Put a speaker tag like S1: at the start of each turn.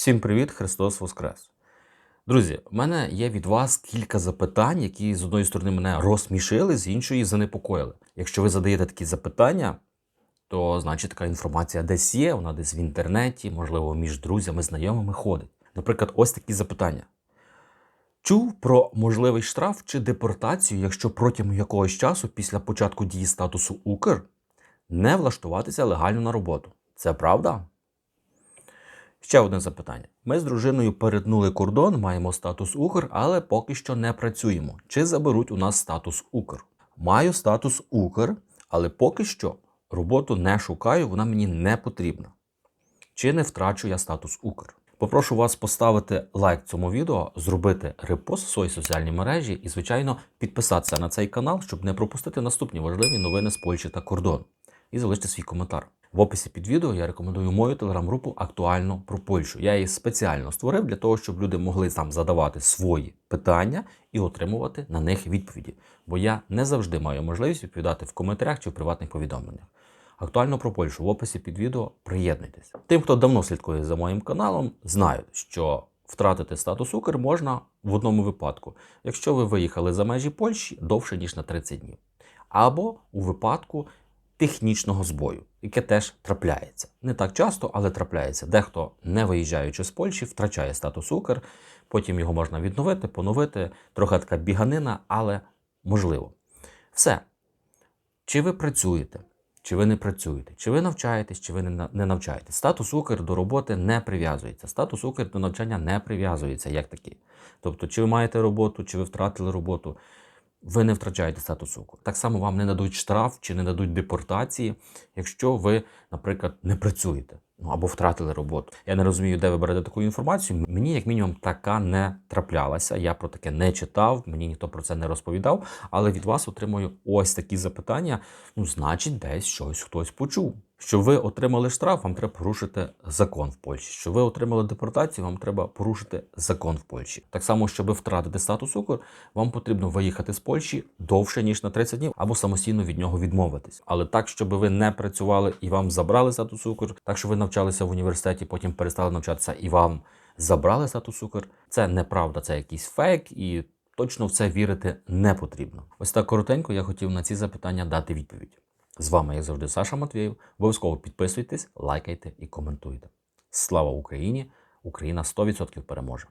S1: Всім привіт, Христос Воскрес! Друзі, в мене є від вас кілька запитань, які з одної сторони мене розсмішили, з іншої занепокоїли. Якщо ви задаєте такі запитання, то значить така інформація десь є, вона десь в інтернеті, можливо, між друзями, знайомими ходить. Наприклад, ось такі запитання. Чув про можливий штраф чи депортацію, якщо протягом якогось часу після початку дії статусу Укр не влаштуватися легально на роботу. Це правда? Ще одне запитання. Ми з дружиною перетнули кордон, маємо статус Укр, але поки що не працюємо. Чи заберуть у нас статус Укр? Маю статус Укр, але поки що роботу не шукаю, вона мені не потрібна. Чи не втрачу я статус Укр? Попрошу вас поставити лайк цьому відео, зробити репост в своїй соціальній мережі і, звичайно, підписатися на цей канал, щоб не пропустити наступні важливі новини з Польщі та кордону. І залиште свій коментар. В описі під відео я рекомендую мою телеграм-групу актуально про Польщу. Я її спеціально створив для того, щоб люди могли там задавати свої питання і отримувати на них відповіді. Бо я не завжди маю можливість відповідати в коментарях чи в приватних повідомленнях. Актуально про Польщу в описі під відео приєднуйтесь. Тим, хто давно слідкує за моїм каналом, знають, що втратити статус Укр можна в одному випадку, якщо ви виїхали за межі Польщі довше ніж на 30 днів, або у випадку технічного збою, яке теж трапляється. Не так часто, але трапляється. Дехто, не виїжджаючи з Польщі, втрачає статус Укр, потім його можна відновити, поновити. Трохи така біганина, але можливо. Все. Чи ви працюєте, чи ви не працюєте, чи ви навчаєтесь, чи ви не на- навчаєтесь. Статус Укр до роботи не прив'язується. Статус Укр до навчання не прив'язується як такий. Тобто, чи ви маєте роботу, чи ви втратили роботу, ви не втрачаєте статус Укр. Так само вам не дадуть штраф чи не дадуть депортації, якщо ви, наприклад, не працюєте. Ну або втратили роботу. Я не розумію, де ви берете таку інформацію. Мені, як мінімум, така не траплялася. Я про таке не читав, мені ніхто про це не розповідав. Але від вас отримую ось такі запитання. Ну, значить, десь щось хтось почув. Що ви отримали штраф, вам треба порушити закон в Польщі. Що ви отримали депортацію, вам треба порушити закон в Польщі. Так само, щоб втратити статус Укр, вам потрібно виїхати з Польщі довше ніж на 30 днів, або самостійно від нього відмовитись. Але так, щоб ви не працювали і вам забрали статус Укр, так що ви навчалися в університеті, потім перестали навчатися і вам забрали статус Укр, це неправда, це якийсь фейк і. Точно в це вірити не потрібно. Ось так коротенько я хотів на ці запитання дати відповідь. З вами, як завжди, Саша Матвєєв. Обов'язково підписуйтесь, лайкайте і коментуйте. Слава Україні! Україна 100% переможе!